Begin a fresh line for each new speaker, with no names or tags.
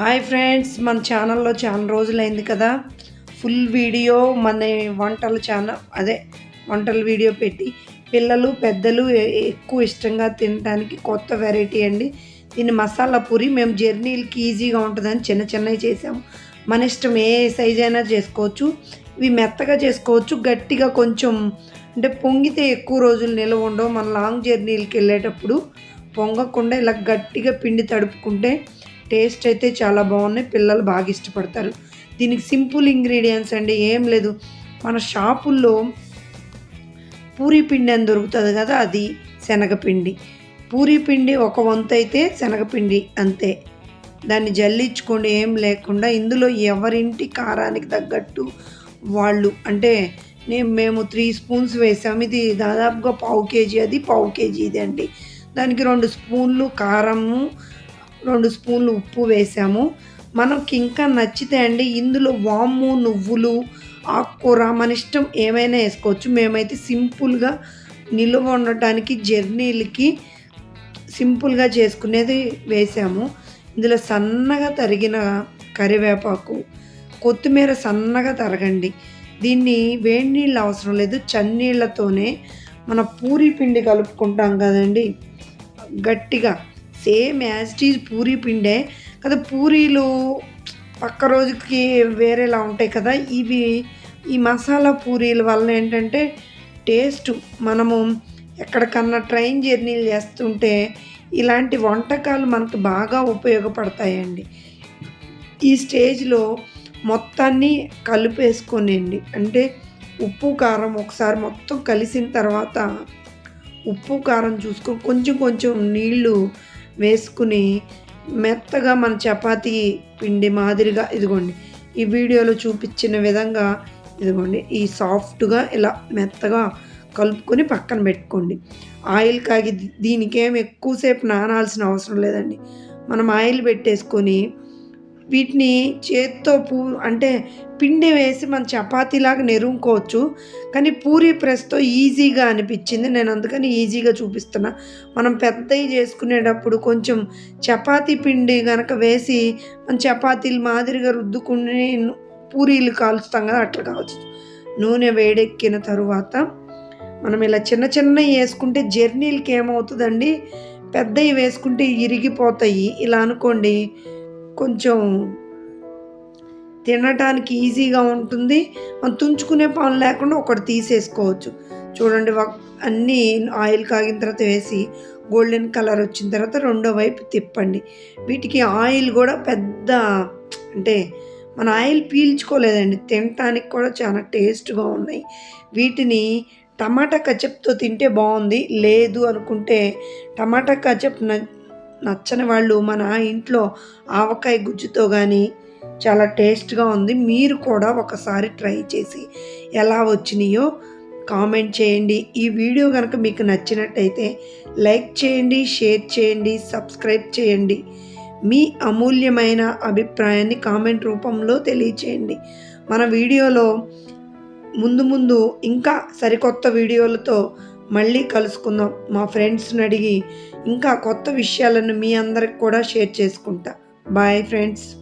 Hi friends మన ఛానల్లో చాలా రోజులైంది కదా. ఫుల్ వీడియో మన వంటల ఛానల్ అదే వంటల వీడియో పెట్టి పిల్లలు పెద్దలు ఎక్కువ ఇష్టంగా తినడానికి కొత్త వెరైటీ అండి. దీన్ని మసాలా పూరి మేము జర్నీలకి ఈజీగా ఉంటుందని చిన్న చిన్నవి చేసాము మన ఇష్టం ఏ సైజ్ అయినా చేసుకోవచ్చు. ఇవి మెత్తగా చేసుకోవచ్చు గట్టిగా కొంచెం అంటే పొంగితే ఎక్కువ రోజులు నిల్వ ఉండవు. మన లాంగ్ జర్నీలకి వెళ్ళేటప్పుడు పొంగకుండా ఇలా గట్టిగా పిండి తడుపుకుంటే టేస్ట్ అయితే చాలా బాగున్నాయి. పిల్లలు బాగా ఇష్టపడతారు. దీనికి సింపుల్ ఇంగ్రీడియంట్స్ అండి ఏం లేదు. మన షాపుల్లో పూరీ పిండి అని దొరుకుతుంది కదా అది శనగపిండి. పూరీ పిండి ఒక వంతు అయితే శనగపిండి అంతే. దాన్ని జల్లించుకోండి ఏం లేకుండా. ఇందులో ఎవరింటి కారానికి తగ్గట్టు వాళ్ళు అంటే నేను మేము త్రీ స్పూన్స్ వేసాము. ఇది దాదాపుగా పావు కేజీ అది పావు కేజీ ఇది అండి. దానికి రెండు స్పూన్లు కారము రెండు స్పూన్లు ఉప్పు వేసాము. మనకి ఇంకా నచ్చితే అండి ఇందులో వాము నువ్వులు ఆకుకూర మన ఇష్టం ఏమైనా వేసుకోవచ్చు. మేమైతే సింపుల్గా నిల్వ ఉండటానికి జర్నీలకి సింపుల్గా చేసుకునేది వేసాము. ఇందులో సన్నగా తరిగిన కరివేపాకు కొత్తిమీర సన్నగా తరగండి. దీన్ని వేడి నీళ్ళు అవసరం లేదు. చన్నీళ్ళతోనే మన పూరి పిండి కలుపుకుంటాం కదండి. గట్టిగా సేమ్ యాజ్ టీజ్ పూరీ పిండే కదా పూరీలు పక్క రోజుకి వేరేలా ఉంటాయి కదా ఇవి ఈ మసాలా పూరీల వల్ల ఏంటంటే టేస్ట్. మనము ఎక్కడికన్నా ట్రైన్ జర్నీలు చేస్తుంటే ఇలాంటి వంటకాలు మనకు బాగా ఉపయోగపడతాయండి. ఈ స్టేజ్లో మొత్తాన్ని కలిపేసుకోనండి. అంటే ఉప్పు కారం ఒకసారి మొత్తం కలిసిన తర్వాత ఉప్పు కారం చూసుకొని కొంచెం కొంచెం నీళ్ళు వేసుకుని మెత్తగా మన చపాతీ పిండి మాదిరిగా ఇదిగోండి ఈ వీడియోలో చూపించిన విధంగా ఇదిగోండి ఈ సాఫ్ట్గా ఇలా మెత్తగా కలుపుకొని పక్కన పెట్టుకోండి. ఆయిల్ కాగి దీనికేం ఎక్కువసేపు నానాల్సిన అవసరం లేదండి. మనం ఆయిల్ పెట్టేసుకొని వీటిని చేత్తో పూ అంటే పిండి వేసి మన చపాతీలాగా నెరుముకోవచ్చు. కానీ పూరీ ప్రెస్తో ఈజీగా అనిపించింది. నేను అందుకని ఈజీగా చూపిస్తున్నా. మనం పెద్దవి చేసుకునేటప్పుడు కొంచెం చపాతీ పిండి కనుక వేసి మన చపాతీలు మాదిరిగా రుద్దుకుని పూరీలు కాలుస్తాం కదా అట్లా కావచ్చు. నూనె వేడెక్కిన తరువాత మనం ఇలా చిన్న చిన్నవి వేసుకుంటే జర్నీలకి ఏమవుతుందండి? పెద్దవి వేసుకుంటే ఇరిగిపోతాయి. ఇలా అనుకోండి. కొంచెం తినటానికి ఈజీగా ఉంటుంది. మనం తుంచుకునే పని లేకుండా ఒకటి తీసేసుకోవచ్చు. చూడండి అన్నీ ఆయిల్ కాగిన తర్వాత వేసి గోల్డెన్ కలర్ వచ్చిన తర్వాత రెండో వైపు తిప్పండి. వీటికి ఆయిల్ కూడా పెద్ద అంటే మన ఆయిల్ పీల్చుకోలేదండి. తినటానికి కూడా చాలా టేస్ట్గా ఉన్నాయి. వీటిని టమాటా కచప్తో తింటే బాగుంది. లేదు అనుకుంటే టమాటా కచప్ న నచ్చని వాళ్ళు మన ఇంట్లో ఆవకాయ గుజ్జుతో కానీ చాలా టేస్ట్గా ఉంది. మీరు కూడా ఒకసారి ట్రై చేసి ఎలా వచ్చినాయో కామెంట్ చేయండి. ఈ వీడియో కనుక మీకు నచ్చినట్టయితే లైక్ చేయండి షేర్ చేయండి సబ్స్క్రైబ్ చేయండి. మీ అమూల్యమైన అభిప్రాయాన్ని కామెంట్ రూపంలో తెలియచేయండి. మన వీడియోలో ముందు ముందు ఇంకా సరికొత్త వీడియోలతో మళ్ళీ కలుసుకుందాం. మా ఫ్రెండ్స్ని అడిగి ఇంకా కొత్త విషయాలను మీ అందరికి కూడా షేర్ చేసుకుంటా. Bye friends.